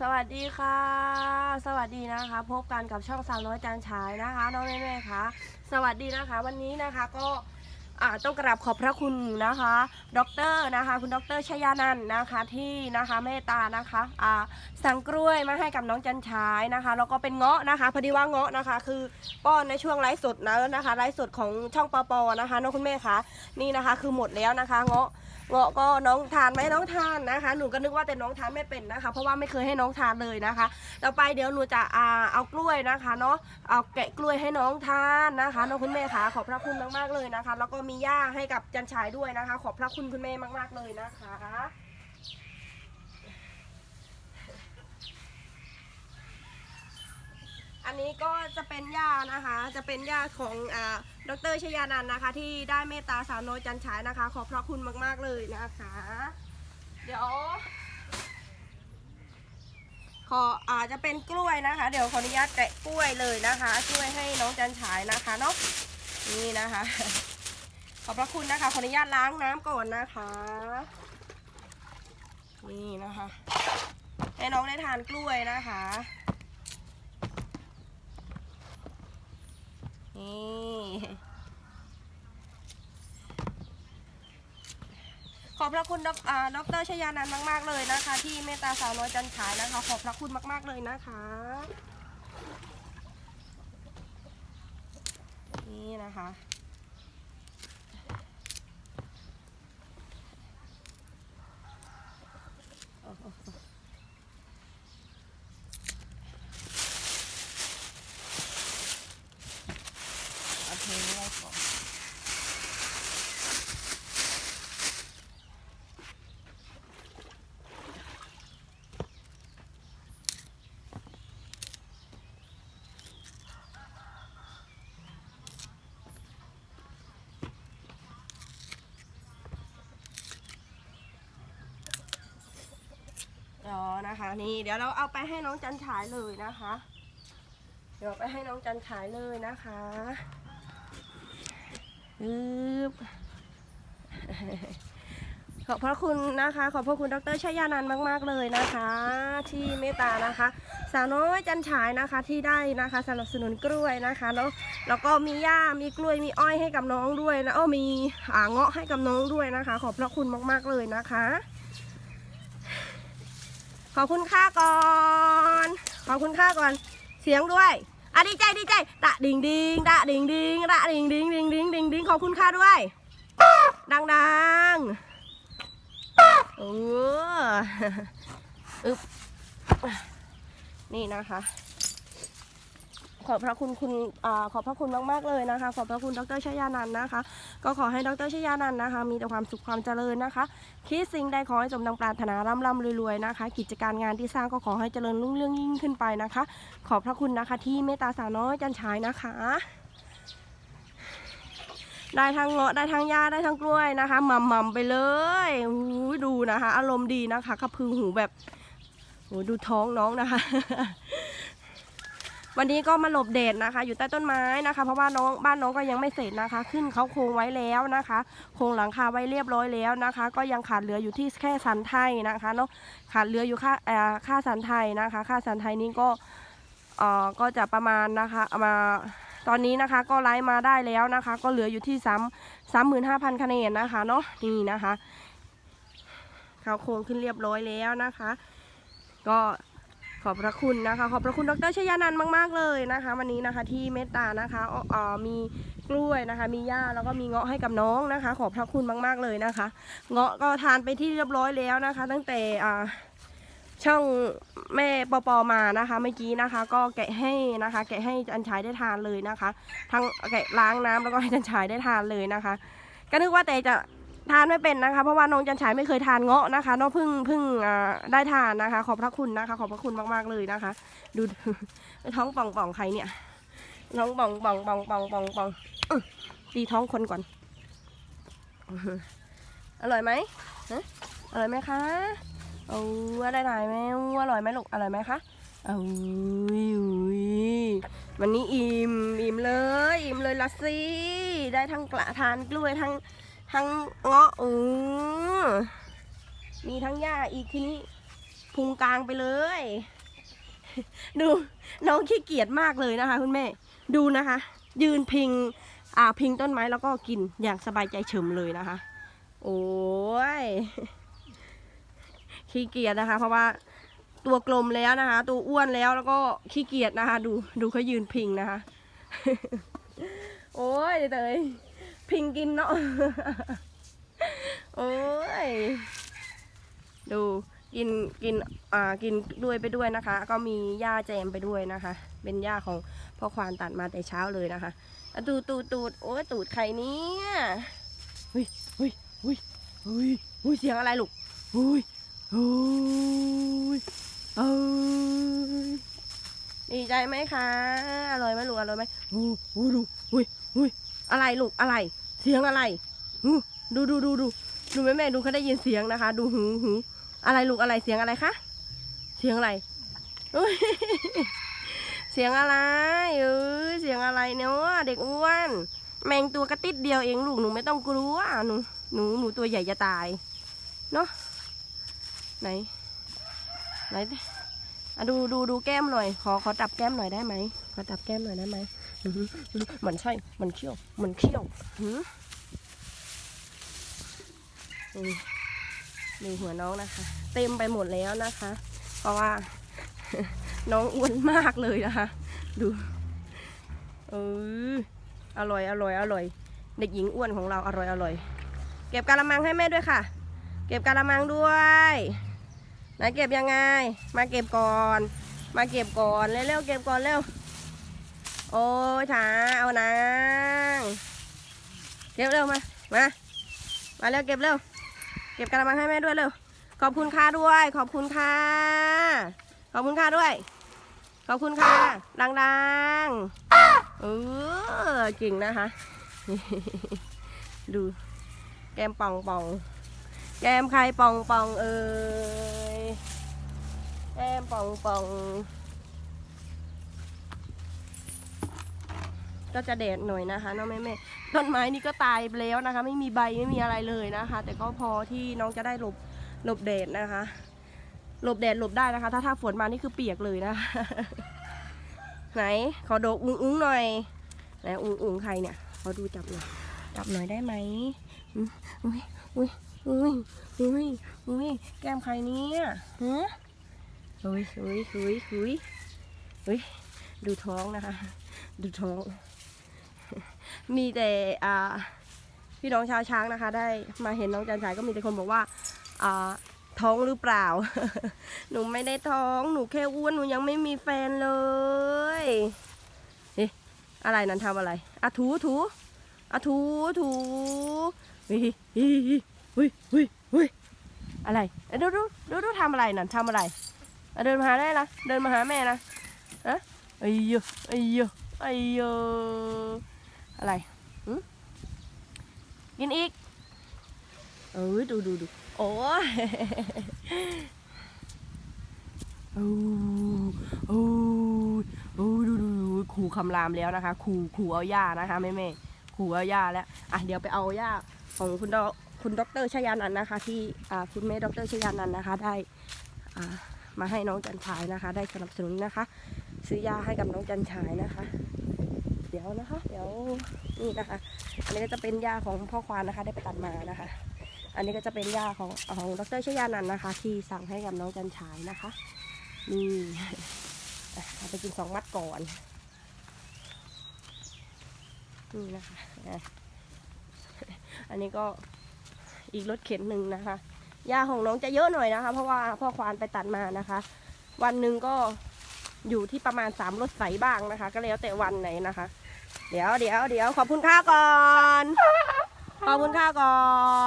สวัสดีค่ะ สวัสดีนะคะ พบกันกับช่องสาวน้อยจานฉายนะคะ น้องแม่ๆคะสวัสดีนะคะ วันนี้นะคะก็ อ่าต้องกราบขอบพระคุณนะคะ ดรนะคะ คุณดรชยานันท์นะคะที่นะคะเมตตานะคะอ่าสั่งกล้วยมาให้กับน้องจันฉายนะคะแล้วก็เป็นเงาะนะคะพอดีว่าเงาะนะคะ คือป้อนในช่วงไลฟ์สดนะนะคะไลฟ์สดของช่องปอปอนะคะน้องคุณแม่คะนี่นะคะ คือหมดแล้วนะคะเงาะเงาะก็น้องทานไหมน้องทานนะคะ หนูก็นึกว่าแต่น้องทานไม่เป็นนะคะ เพราะว่าไม่เคยให้น้องทานเลยนะคะ ต่อไปเดี๋ยวหนูจะอ่าเอากล้วยนะคะเนาะเอาแกะกล้วยให้น้องทานนะคะน้องคุณแม่คะขอบพระคุณมากๆเลยนะคะ แล้วก็มีย่าให้กับจันชายด้วยนะคะ ขอบพระคุณคุณแม่มาก ๆ เลยนะคะอันนี้ก็จะเป็นญานะคะ จะเป็นญาของอ่าดรชยานันนะคะ ที่ได้เมตตาสาวน้อยจันฉายนะคะ ขอบพระคุณมาก ๆ เลยนะคะ เดี๋ยว ขออาจจะเป็นกล้วยนะคะ เดี๋ยวขออนุญาตแกะกล้วยเลยนะคะ ช่วยให้น้องจันฉายนะคะเนาะนี่นะคะ ขอบพระคุณนะคะ ขออนุญาตล้างน้ำก่อนนะคะ นี่นะคะ ให้น้องได้ทานกล้วยนะคะ นี่ขอบพระคุณดอกอ่าดรชยานันมาก ๆ เลยนะคะ ที่เมตตาสาวน้อยจันฉายนะคะ ขอบพระคุณมาก ๆ เลยนะคะ นี่นะคะโอ้โหโอเคไว้ก่อน อ๋อ นะคะ นี่เดี๋ยวเราเอาไปให้น้องจันฉายเลยนะคะ เดี๋ยวไปให้น้องจันฉายเลยนะคะอึบขอบพระคุณนะคะ ขอบพระคุณดรชยานันท์มาก ๆ เลยนะคะ ที่เมตตานะคะ สาวน้อยจันฉายนะคะที่ได้นะคะสนับสนุนกล้วยนะคะแล้วแล้วก็มีหญ้ามีกล้วยมีอ้อยให้กับน้องด้วยนะเออมีเงาะให้กับน้องด้วยนะคะ ขอบพระคุณมาก ๆ เลยนะคะ ขอบคุณค่าก่อน ขอบคุณค่าก่อน เสียงด้วยอะดีใจดีใจตะดิงดิงตะดิงดิงตะดิงดิงดิงดิงดิงดิงขอบคุณค่าด้วย ดังดังๆเอออึบนี่นะคะ ขอบพระคุณคุณอ่าขอบพระคุณมาก ๆ เลยนะคะ ขอบพระคุณดรชยานันนะคะ ก็ขอให้ดรชยานันท์นะคะ มีแต่ความสุขความเจริญนะคะ คิดสิ่งใดขอให้สมดังปรารถนาร่ำร่ำรวยๆนะคะ กิจการงานที่สร้างก็ขอให้เจริญรุ่งเรืองยิ่งขึ้นไปนะคะ ขอบพระคุณนะคะที่เมตตาสาวน้อยจันฉายนะคะได้ทั้งเงาะได้ทั้งหญ้าได้ทั้งกล้วยนะคะหม่ำๆไปเลยอู้ดูนะคะ อารมณ์ดีนะคะกระพือหูแบบโอ้ดูท้องน้องนะคะ วันนี้ก็มาหลบแดดนะคะ อยู่ใต้ต้นไม้นะคะ เพราะว่าน้องบ้านน้องก็ยังไม่เสร็จนะคะ ขึ้นเขาโครงไว้แล้วนะคะ โครงหลังคาไว้เรียบร้อยแล้วนะคะ ก็ยังขาดเหลืออยู่ที่แค่สันไทยนะคะเนาะขาดเหลืออยู่ค่าเอ่อค่าสันไทยนะคะ ค่าสันไทยนี้ก็เอ่อก็จะประมาณนะคะมาตอนนี้นะคะก็ไลฟ์มาได้แล้วนะคะ ก็เหลืออยู่ที่สามสามหมื่นห้าพันคะแนนนะคะเนาะนี่นะคะเขาโครงขึ้นเรียบร้อยแล้วนะคะ ก็ ขอบพระคุณนะคะ ขอบพระคุณดรชยานันท์มากๆเลยนะคะ วันนี้นะคะที่เมตตานะคะออมีกล้วยนะคะ มีหญ้าแล้วก็มีเงาะให้กับน้องนะคะ ขอบพระคุณมากๆเลยนะคะ เงาะก็ทานไปที่เรียบร้อยแล้วนะคะ ตั้งแต่อ่าช่องแม่ปอปอมานะคะเมื่อกี้นะคะ ก็แกะให้นะคะ แกะให้จันชายได้ทานเลยนะคะ ทั้งแกะล้างน้ำแล้วก็ให้จันชายได้ทานเลยนะคะ ก็นึกว่าแต่จะ ทานไม่เป็นนะคะ เพราะว่าน้องจันฉายไม่เคยทานเงาะนะคะน้องเพิ่งเพิ่งได้ทานนะคะ ขอบพระคุณนะคะ ขอบพระคุณมากๆเลยนะคะ ดูท้องป่องป่องใครเนี่ยท้องป่องป่องป่องป่องป่องป่องตีท้องคนก่อน อร่อยไหมอร่อยไหมคะโอ้ได้หลายไหมอร่อยไหมลูกอร่อยไหมคะเอาอุ้ยอุ้ยวันนี้อิ่มอิ่มเลย อิ่มเลยละสิได้ทั้งกระทานกล้วยทั้ง ทั้งเงาะออมีทั้งหญ้าอีกทีนี้พุงกลางไปเลย ดูน้องขี้เกียจมากเลยนะคะ คุณแม่ ดูนะคะ ยืนพิงอ่าพิงต้นไม้แล้วก็กินอย่างสบายใจเฉิมเลยนะคะ โอ้ยขี้เกียจนะคะ เพราะว่าตัวกลมแล้วนะคะ ตัวอ้วนแล้วแล้วก็ขี้เกียจนะคะ ดูดูเขายืนพิงนะคะ โอ้ยเตย พิงกินเนาะ โอ้ย ดูกินกินอ่ากินด้วยไปด้วยนะคะ ก็มีหญ้าแจมไปด้วยนะคะ เป็นหญ้าของพ่อควานตัดมาแต่เช้าเลยนะคะตูดตูดตูดโอ้ยตูดใครเนี่ยเฮ้ยเฮ้ยเฮ้ยเฮ้ยเฮ้ยเสียงอะไรลูกเฮ้ยเฮ้ยเอ้ยดีใจไหมคะ อร่อยไหมลูกอร่อยไหมโอ้โหดูเฮ้ยเฮ้ย อะไรลูกอะไร เสียงอะไรดูดูดูดูดูแม่แม่ดูเขาได้ยินเสียงนะคะ ดูหูหูอะไรลูกอะไรเสียงอะไรคะเสียงอะไรเสียงอะไรเออเสียงอะไรเนาะเด็กอ้วน แมงตัวกระติดเดียวเองลูกหนูไม่ต้องกลัวหนูหนูหนูตัวใหญ่จะตายเนาะไหนไหนดิอะดูดูดูแก้มหน่อย ขอขอจับแก้มหน่อยได้ไหมขอจับแก้มหน่อยได้ไหม มันใช่ มันเขี้ยว มันเขี้ยวหือนี่ดูหัวน้องนะคะ เต็มไปหมดแล้วนะคะ เพราะว่า น้องอ้วนมากเลยนะคะ ดูเอออร่อยอร่อยอร่อย เด็กหญิงอ้วนของเราอร่อยอร่อย เก็บกะละมังให้แม่ด้วยค่ะ เก็บกะละมังด้วยไหนเก็บยังไง มาเก็บก่อน มาเก็บก่อนเร็วๆเก็บก่อนเร็ว โอ้ยช้าเอานางเก็บเร็วมา มา มาเร็วเก็บเร็ว เก็บกะละมังให้แม่ด้วยเร็ว ขอบคุณค่ะด้วย ขอบคุณค่ะ ขอบคุณค่ะด้วย ขอบคุณค่ะดังๆเออเก่งนะคะ ดู แก้มป่องป่อง แก้มใครป่องป่องเอ้ยแก้มป่องป่อง ก็จะแดดหน่อยนะคะน้องแม่แม่ๆต้นไม้นี่ก็ตายไปแล้วนะคะ ไม่มีใบไม่มีอะไรเลยนะคะ แต่ก็พอที่น้องจะได้หลบหลบแดดนะคะ หลบแดดหลบได้นะคะ ถ้าถ้าฝนมานี่คือเปียกเลยนะะไหนขอดูอุ้งอุ้งหน่อยไหนอุ้งอุ้งใครเนี่ยขอดูจับหน่อยจับหน่อยได้ไหมอืมอุ้ยอุ้ยอุ้ยอุ้ยอุ้ยแก้มใครเนี่ยฮะอุ้ยอุ้ยอุ้ยอุ้ยอุ้ยดูท้องนะคะ ดูท้อง มีแต่อ่าพี่น้องชาวช้างนะคะ ได้มาเห็นน้องจันฉายก็มีแต่คนบอกว่าอ่าท้องหรือเปล่า หนูไม่ได้ท้อง หนูแค่อ้วน หนูยังไม่มีแฟนเลย เอ๊ะ อะไรนั่นทำอะไรอะถูถูอะถูถูเฮ้ยเฮ้ยเฮ้ยเฮ้ยเฮ้ยอะไรดูดูดูดูทำอะไรนั่นทำอะไร เดินมาหาได้ละเดินมาหาแม่นะฮะไอ้ยไอ้ยไอ้ย อะอะไรหึกินอีก เออดูดูดูโอ้ยโอ้โอ้โอ้ดูดูดูขู่คำรามแล้วนะคะขู่ขู่เอาหญ้านะคะแม่แม่ขู่เอาหญ้าแล้วอะเดี๋ยวไปเอาหญ้าของคุณดอกคุณดรชยานันท์นะคะ ที่อ่าคุณแม่ดรชยานันท์นะคะ ได้อ่ามาให้น้องจันฉายนะคะ ได้สนับสนุนนะคะ ซื้อยาให้กับน้องจันฉายนะคะเดี๋ยวนะคะ เดี๋ยวนี่นะคะ อันนี้ก็จะเป็นยาของพ่อควานนะคะ ได้ไปตัดมานะคะ อันนี้ก็จะเป็นยาของของดรชยานันนะคะ ที่สั่งให้กับน้องจันฉายนะคะนี่เอาไปกินสองมัดก่อนนี่นะคะอะอันนี้ก็อีกรถเข็นหนึ่งนะคะยาของน้องจะเยอะหน่อยนะคะ เพราะว่าพ่อควานไปตัดมานะคะ วันหนึ่งก็อยู่ที่ประมาณสามรถใสบ้างนะคะ ก็แล้วแต่วันไหนนะคะ เดี๋ยวเดี๋ยวเดี๋ยวขอบคุณค่าก่อน ขอบคุณค่าก่อน